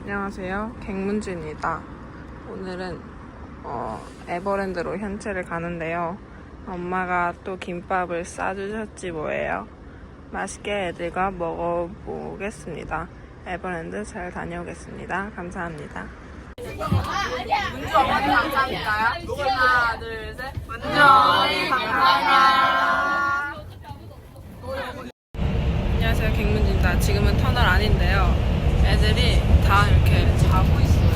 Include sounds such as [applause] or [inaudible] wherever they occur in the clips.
안녕하세요. 갱문주입니다. 오늘은 어, 에버랜드로 현채를 가는데요. 엄마가 또 김밥을 싸주셨지 뭐예요. 맛있게 애들과 먹어보겠습니다. 에버랜드 잘 다녀오겠습니다. 감사합니다. 문주 어머니 감사합니까요? 하나, 둘, 셋. 문주 어머니 감사합니다. 안녕하세요. 갱문주입니다. 지금은 터널 아닌데요. 애들이 다 이렇게 자고 있어요.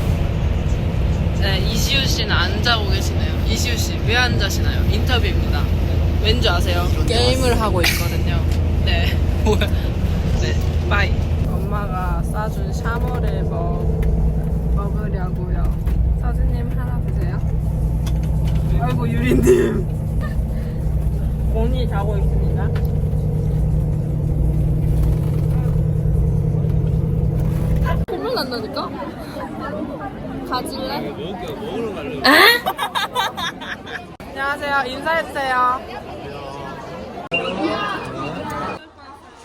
네, 이시우 씨는 안 자고 계시네요. 이시우 씨, 왜 안 자시나요? 인터뷰입니다. 왠지 아세요? 게임을 하고 있거든요. 네, [laughs] 뭐야. 네, 빠이. 엄마가 싸준 샤머를 먹, 먹으려고요. 서준님 하나 드세요. 아이고, 유리님. [laughs] 곤이 자고 있습니다. 난다니까? 가질래? 안녕하세요. 인사해주세요.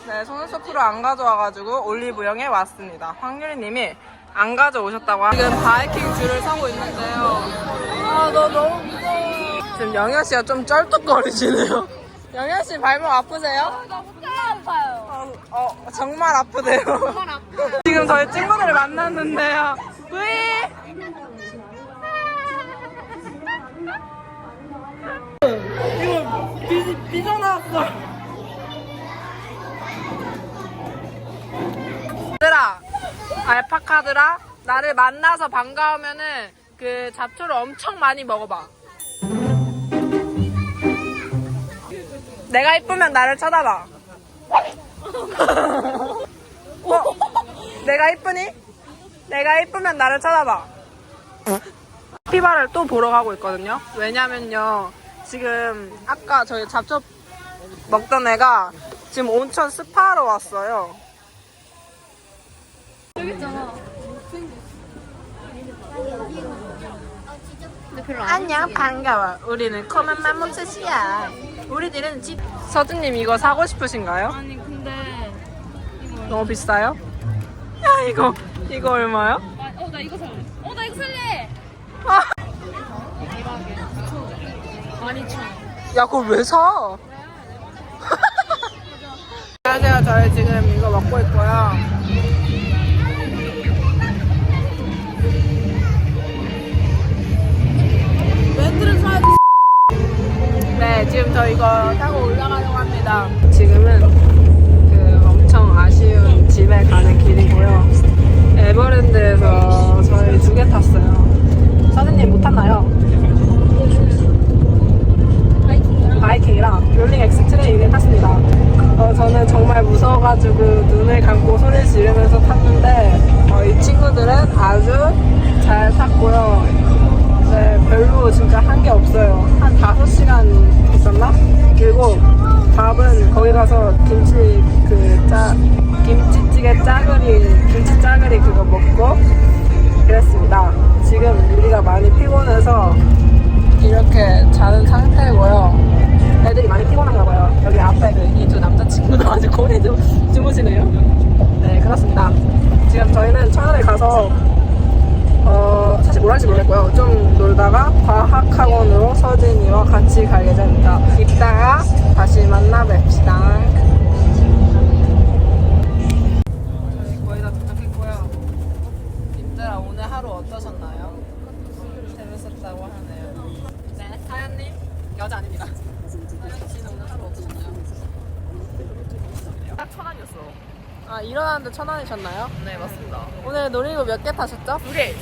네, 속눈썹 프로 안 가져와가지고 올리브영에 왔습니다. 황유리님이 안 가져오셨다고 하 지금 바이킹 줄을 서고 있는데요. 아, 너 너무 무서워. 지금 영현 씨가 좀 쩔뚝거리시네요. 영현 씨 발목 아프세요? 너무 아파요. 어, 어, 정말 아프대요. 지금 저희 친구들을 만났는데요. 왜? 이거 비, 비전 나왔어. 얘들아, 알파카들아, 나를 만나서 반가우면은 그 잡초를 엄청 많이 먹어봐. 내가 이쁘면 나를 쳐다봐. [laughs] 어? 내가 이쁘니? 내가 이쁘면 나를 쳐다봐. 피바를 또 보러 가고 있거든요. 왜냐면요. 지금 아까 저희 잡초 먹던 애가 지금 온천 스파하러 왔어요. 여기 있잖아. 안 안녕 반가워. 우리는 커먼 맘모츠시야. 우리들은 집. 서준님 이거 사고 싶으신가요? 아니 근데 너무 비싸요? 야 이거 이거 얼마야? 어나 이거 살래. 어 나 이거 살래. 아, 많이 쳐. 야 그걸 왜 사? [laughs] 안녕하세요. 저희 지금 이거 먹고 있고요. 이거 타고 올라가려고 합니다. 지금은 그 엄청 아쉬운 집에 가는 길이고요. 에버랜드에서 저희 두 개 탔어요. 사장님 못 탔나요? 바이킹이랑 롤링 엑스트레이 를 탔습니다. 어, 저는 정말 무서워가지고 눈을 감고 소리를 지르면서 탔는데 어, 이 친구들은 아주 잘 탔고요. 네, 가서 김치 그 짜, 김치찌개 짜글이, 김치 짜글이 그거 먹고 그랬습니다. 지금 우리가 많이 피곤해서 이렇게 자는 상태고요. 애들이 많이 피곤한가 봐요. 여기 앞에 이두 남자친구도 아주 고래 주, 주무시네요. 네, 그렇습니다. 지금 저희는 천안에 가서 어, 사실 뭘 할지 모르겠고요. 좀 놀다가 과학학원으로 서진이와 같이 갈 예정입니다. 이따가 다시 만나 뵙시 여자 아닙니다. 딱 천안이었어. 아 일어나는데 천안이셨나요? 네 맞습니다. 오늘 놀이기구 몇 개 타셨죠? 두 개.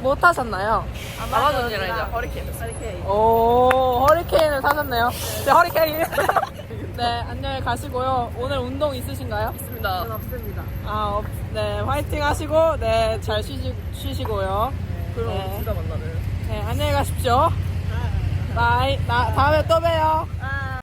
뭐 타셨나요? 아마존이랑 허리케인. 허리케인. 오 허리케인을 타셨네요. 네 허리케인. [laughs] 네 안녕히 가시고요. 오늘 운동 있으신가요? 있습니다. 없습니다. 아, 없, 네 화이팅 하시고 네잘 쉬시, 쉬시고요. 그럼 네. 둘다 만나는. 네 안녕히 가십시오. 바이. 나 다음에 또 봬요.